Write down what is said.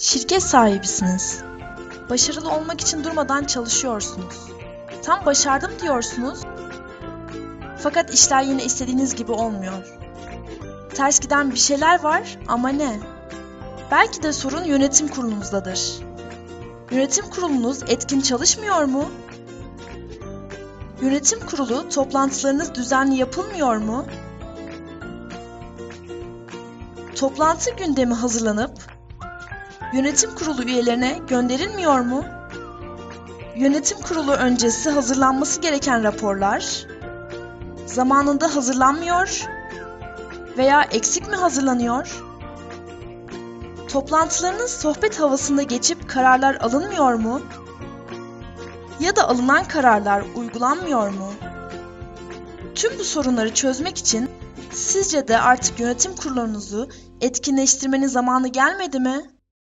Şirket sahibisiniz. Başarılı olmak için durmadan çalışıyorsunuz. Tam başardım diyorsunuz. Fakat işler yine istediğiniz gibi olmuyor. Ters giden bir şeyler var ama ne? Belki de sorun yönetim kurulunuzdadır. Yönetim kurulunuz etkin çalışmıyor mu? Yönetim kurulu toplantılarınız düzenli yapılmıyor mu? Toplantı gündemi hazırlanıp yönetim kurulu üyelerine gönderilmiyor mu? Yönetim kurulu öncesi hazırlanması gereken raporlar zamanında hazırlanmıyor veya eksik mi hazırlanıyor? Toplantılarınız sohbet havasında geçip kararlar alınmıyor mu? Ya da alınan kararlar uygulanmıyor mu? Tüm bu sorunları çözmek için sizce de artık yönetim kurulunuzu etkinleştirmenin zamanı gelmedi mi?